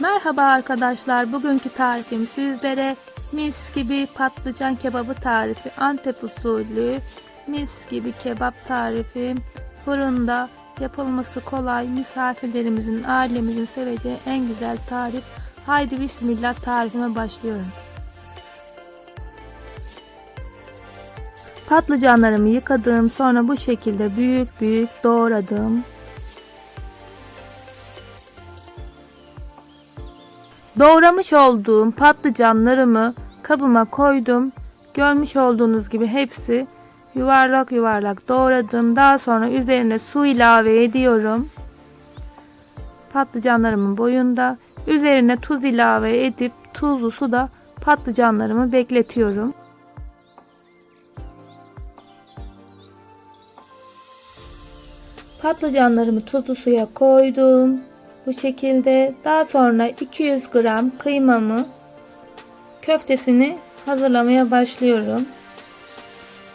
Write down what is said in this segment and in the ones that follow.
Merhaba arkadaşlar. Bugünkü tarifim sizlere mis gibi patlıcan kebabı tarifi, Antep usulü mis gibi kebap tarifi, fırında yapılması kolay, misafirlerimizin, ailemizin seveceği en güzel tarif. Haydi bismillah tarifime başlıyorum. Patlıcanlarımı yıkadım. Sonra bu şekilde büyük büyük doğradım. Doğramış olduğum patlıcanlarımı kabıma koydum. Görmüş olduğunuz gibi hepsi yuvarlak yuvarlak doğradım. Daha sonra üzerine su ilave ediyorum. Patlıcanlarımın boyunda. Üzerine tuz ilave edip tuzlu suda patlıcanlarımı bekletiyorum. Patlıcanlarımı tuzlu suya koydum. Bu şekilde daha sonra 200 gram kıymamı köftesini hazırlamaya başlıyorum.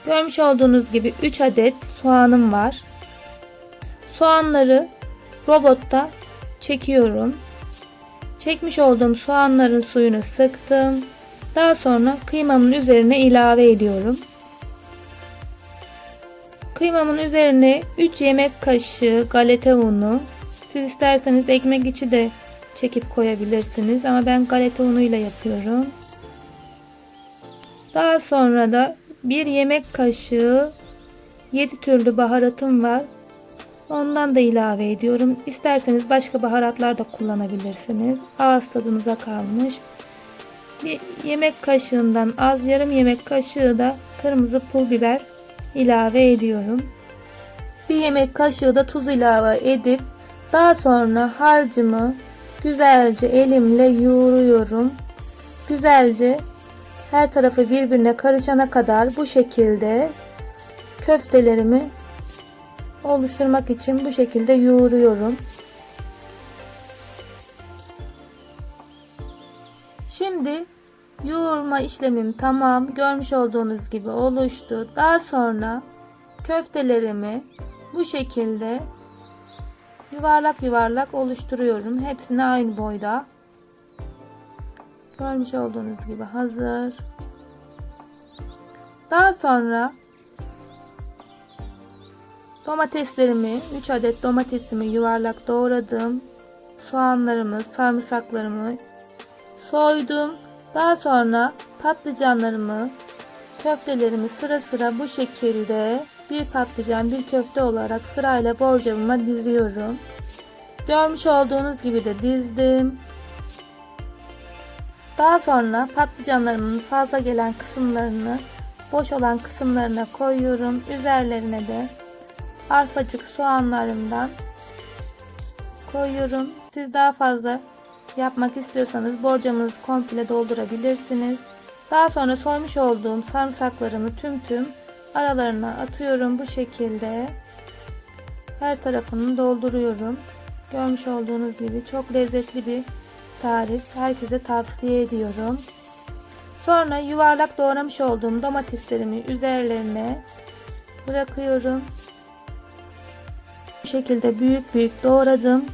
Görmüş olduğunuz gibi 3 adet soğanım var. Soğanları robotta çekiyorum. Çekmiş olduğum soğanların suyunu sıktım. Daha sonra kıymamın üzerine ilave ediyorum. Kıymamın üzerine 3 yemek kaşığı galeta unu, siz isterseniz ekmek içi de çekip koyabilirsiniz ama ben galeta unuyla yapıyorum. Daha sonra da bir yemek kaşığı 7 türlü baharatım var. Ondan da ilave ediyorum. İsterseniz başka baharatlar da kullanabilirsiniz. Ağız tadınıza kalmış. Bir yemek kaşığından az yarım yemek kaşığı da kırmızı pul biber ilave ediyorum. Bir yemek kaşığı da tuz ilave edip daha sonra harcımı güzelce elimle yoğuruyorum. Güzelce her tarafı birbirine karışana kadar bu şekilde köftelerimi oluşturmak için bu şekilde yoğuruyorum. Şimdi yoğurma işlemim tamam. Görmüş olduğunuz gibi oluştu. Daha sonra köftelerimi bu şekilde yuvarlak yuvarlak oluşturuyorum. Hepsini aynı boyda. Görmüş olduğunuz gibi hazır. Daha sonra domateslerimi 3 adet domatesimi yuvarlak doğradım. Soğanlarımı, sarımsaklarımı soydum. Daha sonra patlıcanlarımı, köftelerimi sıra sıra bu şekilde bir patlıcan bir köfte olarak sırayla borcamıma diziyorum. Görmüş olduğunuz gibi de dizdim. Daha sonra patlıcanlarımın fazla gelen kısımlarını boş olan kısımlarına koyuyorum. Üzerlerine de arpacık soğanlarımdan koyuyorum. Siz daha fazla yapmak istiyorsanız borcamınızı komple doldurabilirsiniz. Daha sonra soymuş olduğum sarımsaklarımı tüm tüm aralarına atıyorum bu şekilde. Her tarafını dolduruyorum. Görmüş olduğunuz gibi çok lezzetli bir tarif. Herkese tavsiye ediyorum. Sonra yuvarlak doğramış olduğum domateslerimi üzerlerine bırakıyorum. Bu şekilde büyük büyük doğradım.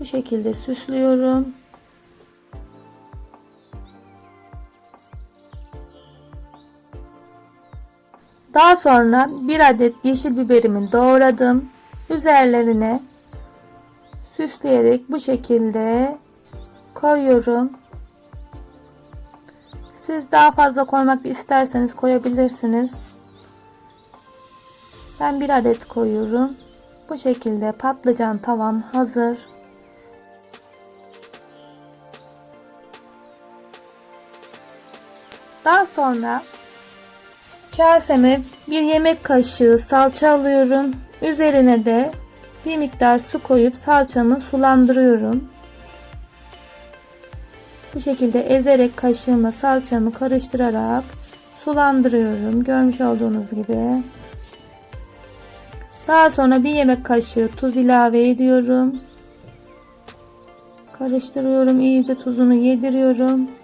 Bu şekilde süslüyorum. Daha sonra bir adet yeşil biberimi doğradım. Üzerlerine süsleyerek bu şekilde koyuyorum. Siz daha fazla koymak isterseniz koyabilirsiniz. Ben bir adet koyuyorum. Bu şekilde patlıcan tavam hazır. Daha sonra kaseme bir yemek kaşığı salça alıyorum. Üzerine de bir miktar su koyup salçamı sulandırıyorum. Bu şekilde ezerek kaşığımla salçamı karıştırarak sulandırıyorum. Görmüş olduğunuz gibi. Daha sonra bir yemek kaşığı tuz ilave ediyorum. Karıştırıyorum. iyice tuzunu yediriyorum.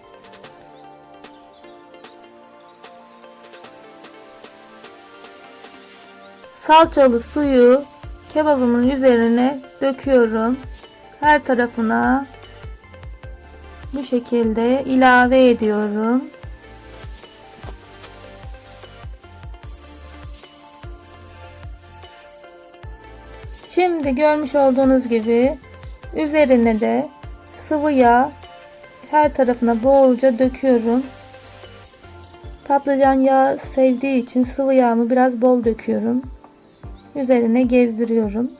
Salçalı suyu kebabımın üzerine döküyorum. her tarafına bu şekilde ilave ediyorum. Şimdi görmüş olduğunuz gibi üzerine de sıvı yağ her tarafına bolca döküyorum. Patlıcan yağı sevdiği için sıvı yağımı biraz bol döküyorum. Üzerine gezdiriyorum.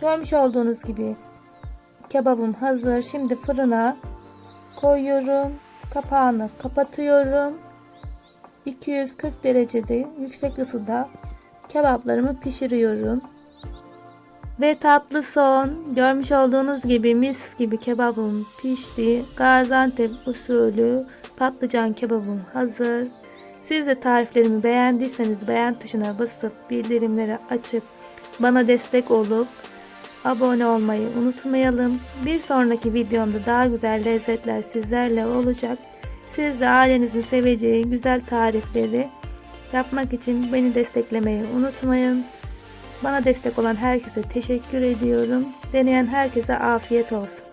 Görmüş olduğunuz gibi kebabım hazır. Şimdi fırına koyuyorum. Kapağını kapatıyorum. 240 derecede yüksek ısıda kebaplarımı pişiriyorum. Ve tatlı son. Görmüş olduğunuz gibi mis gibi kebabım pişti. Gaziantep usulü patlıcan kebabım hazır. Siz de tariflerimi beğendiyseniz beğen tuşuna basıp bildirimleri açıp bana destek olup abone olmayı unutmayalım. Bir sonraki videomda daha güzel lezzetler sizlerle olacak. Siz de ailenizin seveceği güzel tarifleri yapmak için beni desteklemeyi unutmayın. Bana destek olan herkese teşekkür ediyorum. Deneyen herkese afiyet olsun.